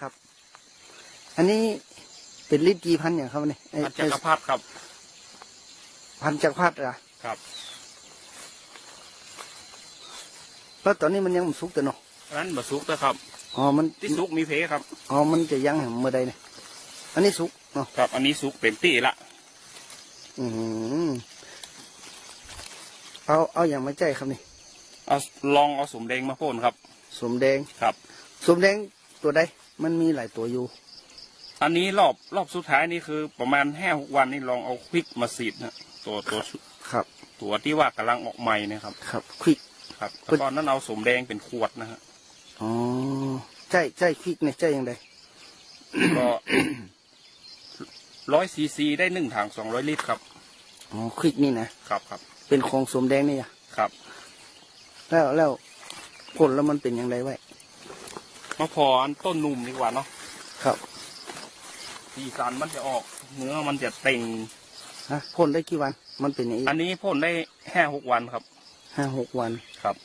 ครับ อันนี้เป็นลิ้นจีพันธุ์อย่างครับเนี่ยไอ้พันจักรพรรดิครับ พันธุ์จักรพรรดิเหรอครับ แล้วตอนนี้มันยังไม่สุกแต่เนาะอันนั้นบะซุกนะครับ อ๋อมันที่ซุกมีเพครับ อ๋อมันจะยังเมื่อใดเนี่ยอันนี้สุกเนาะครับ อันนี้ซุกเต็มที่ละ อืมเอาเอาอย่างมาใจครับนี่เอาลองเอาสมแดงมาพ่นครับ สมแดงครับ สมแดงตัวใด มันมีหลายตัวอยู่ อันนี้รอบรอบสุดท้ายนี่คือ ประมาณห้าหกวันนี่ลองเอาควิกมาสีดนะตัวตัวชุครับ ตัวที่ว่ากำลังออกใหม่นะครับ ครับควิกครับแล้วตอนนั้นเอาสมแดงเป็นขวดนะฮะอ๋อใจใจควิกเนี่ยใจยังไงก็ร้อยซีซีได้หนึ่งถังสองร้อยลิตรครับอ๋อควิกนี่นะครับครับ เป็นของสมแดงนี่อะครับ แล้วแล้วผลแล้วมันเป็นยังไงไว้ มาพออันต้นนุ่มดีกว่าเนาะครับสีสันมันจะออก เนื้อมันจะเต่งฮะผลได้กี่วัน มันเป็นอย่างนี้อันนี้พ่นได้ห้าหกวันครับห้าหกวันครับ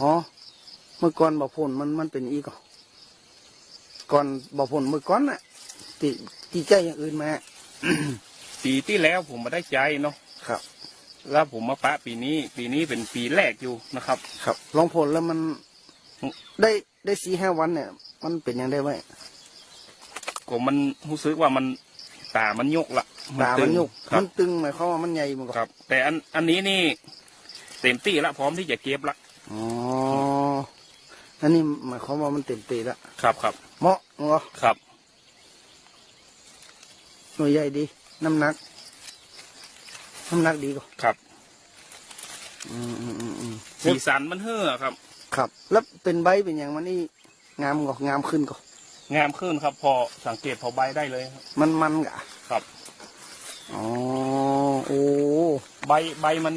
อ๋อเมื่อก่อนบ่ผลมันมันเป็นอีกเหรอก่อนบ่ผลเมื่อก่อนน่ะตีตีใจอย่างอื่นมาปีที่แล้วผมมาได้ใจเนาะครับ แล้วผมมาปะปีนี้ ปีนี้เป็นปีแรกอยู่นะครับ ครับลองผลแล้วมันได้ ได้สี่ห้าวันเนี่ย มันเป็นยังได้ไว้ผมมันรู้สึกว่ามันตามันยกละตามันยุกครัมับนตึงหมายความว่ามันใหญ่มันก็ครับ แต่อันอันนี้นี่เต็มที่ละพร้อมที่จะเก็บละอ๋ออันนี้หมายความว่ามันเต็มตีแล้วครับครับเหมาะเหรอครับหน่วยใหญ่ดี น้ำหนัก น้ำหนักดีก็ครับอืมอืมอืมอืมสีสันมันเฮ่อครับ ครับ แล้วเป็นใบเป็นอย่างมันนี่งามก็งามขึ้นก็งามขึ้นครับ พอสังเกตพอใบได้เลยครับ มันมันกะครับอ๋อโอ้ใบใบมัน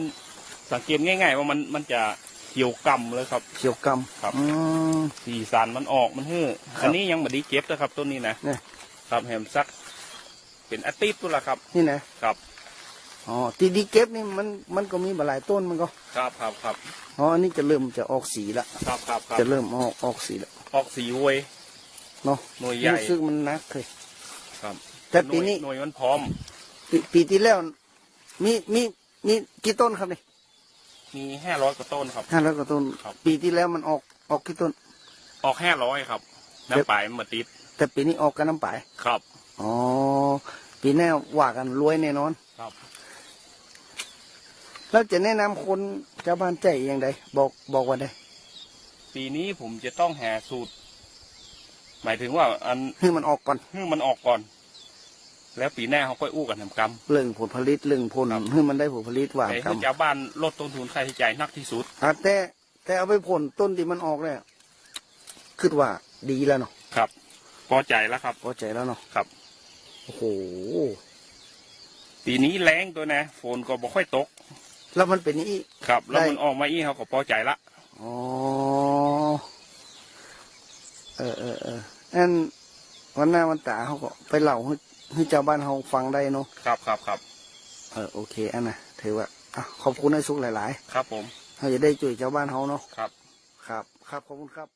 สังเกตง่าย ๆ ว่ามันมันจะเขียวกำเลยครับ เขียวกครับำอืมสีสันมันออกมันเฮ่อครับอันนี้ยังไม่ได้เก็บนะครับต้นนี้นะเนี่ยครับแฮมซัก เป็นอาทิตย์ตัวละครับ นี่นะครับ อ๋อตีดีเก็บนี่มันมันก็มีหลายต้นมันก็ครับครับครับอ๋ออันนี้จะเริ่มจะออกสีละครับครับครับจะเริ่มออกออกสีละออกสีโวยเนาะหน่วยใหญ่รู้สึกมันนักเลยครับแต่ปีนี้หน่วยหน่วยมันพร้อม ปีปีที่แล้วมีมีมีกี่ต้นครับนี่มีห้าร้อยกว่าต้นครับห้าร้อยกว่าต้นครับปีที่แล้วมันออกออกกี่ต้น ออกห้าร้อยครับเดี๋ยวน้ำปลายมันมาติด แต่ปีนี้ออกกันน้ำปลายครับอ๋อปีหน้าว่ากันรวยแน่นอนครับ แล้วจะแนะนำคนชาวบ้านใจอย่างไรบอกบอกว่าได้ปีนี้ผมจะต้องหาสูตร หมายถึงว่าอันให้มันออกก่อนให้มันออกก่อน แล้วปีหน้าเขาค่อยอู้กันทำกรรมเรื่องผลผลิตเรื่องผลครับให้มันได้ผลผลิตว่าแต่ครัให้บชาวบ้านลดต้นทุนค่าใช้จ่ายนักที่สุด อะแต่แต่เอาไปผลต้นที่มันออกเนี่ยคิดว่าดีแล้วเนาะครับ พอใจแล้วครับ พอใจแล้วเนาะครับ โอ้โหปีนี้แรงตัวนะ ฝนก็บ่ค่อยตก แล้วมันเป็นอย่างนี้ครับ แล้วได้มันออกมาอีเขาก็พอใจละอ๋อเออเออเอออันวันหน้าวันตาเขาก็ไปเล่าให้ให้ชาวบ้านเขาฟังได้เนาะครับครับครับเออโอเคอันน่ะถือว่าอะขอบคุณให้สุขหลายครับ ผมๆเขาจะได้ช่วยชาวบ้านเขาเนาะครับ ครับ ครับขอบคุณครับ